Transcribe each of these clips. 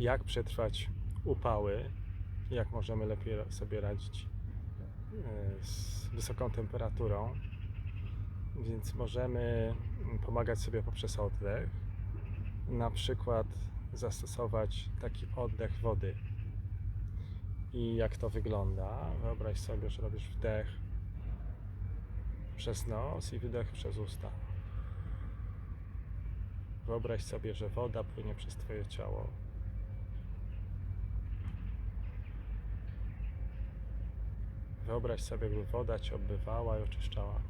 jak przetrwać upały, jak możemy lepiej sobie radzić e, z wysoką temperaturą. Więc możemy pomagać sobie poprzez oddech. Na przykład zastosować taki oddech wody. I jak to wygląda? Wyobraź sobie, że robisz wdech przez nos i wydech przez usta. Wyobraź sobie, że woda płynie przez Twoje ciało. Wyobraź sobie, jakby woda Cię obmywała i oczyszczała.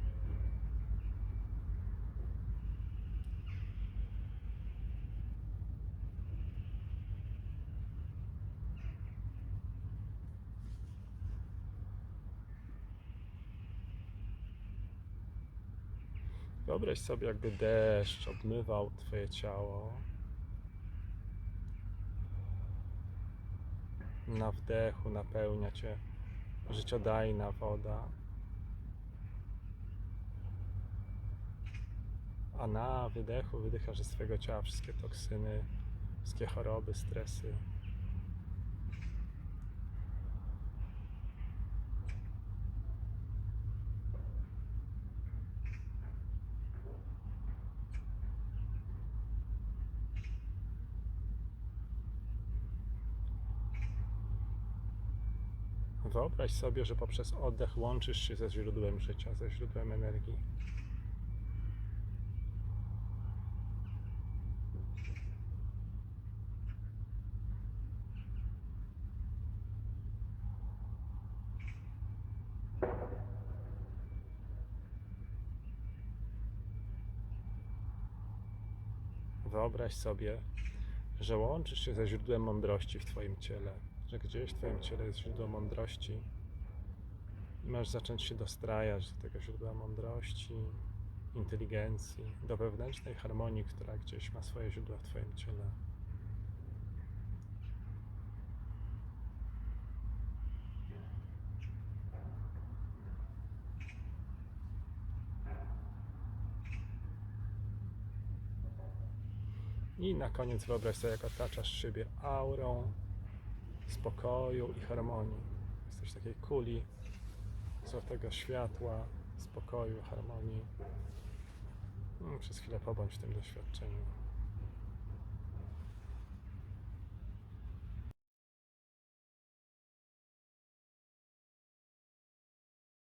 Wyobraź sobie, jakby deszcz obmywał Twoje ciało. Na wdechu napełnia Cię życiodajna woda. A na wydechu wydychasz ze swojego ciała wszystkie toksyny, wszystkie choroby, stresy. Wyobraź sobie, że poprzez oddech łączysz się ze źródłem życia, ze źródłem energii. Wyobraź sobie, że łączysz się ze źródłem mądrości w Twoim ciele, że gdzieś w Twoim ciele jest źródło mądrości i masz zacząć się dostrajać do tego źródła mądrości, inteligencji, do wewnętrznej harmonii, która gdzieś ma swoje źródła w Twoim ciele. I na koniec wyobraź sobie, jak otaczasz siebie aurą spokoju i harmonii. Jesteś w takiej kuli złotego światła, spokoju, harmonii. Mm, Przez chwilę pobądź w tym doświadczeniu.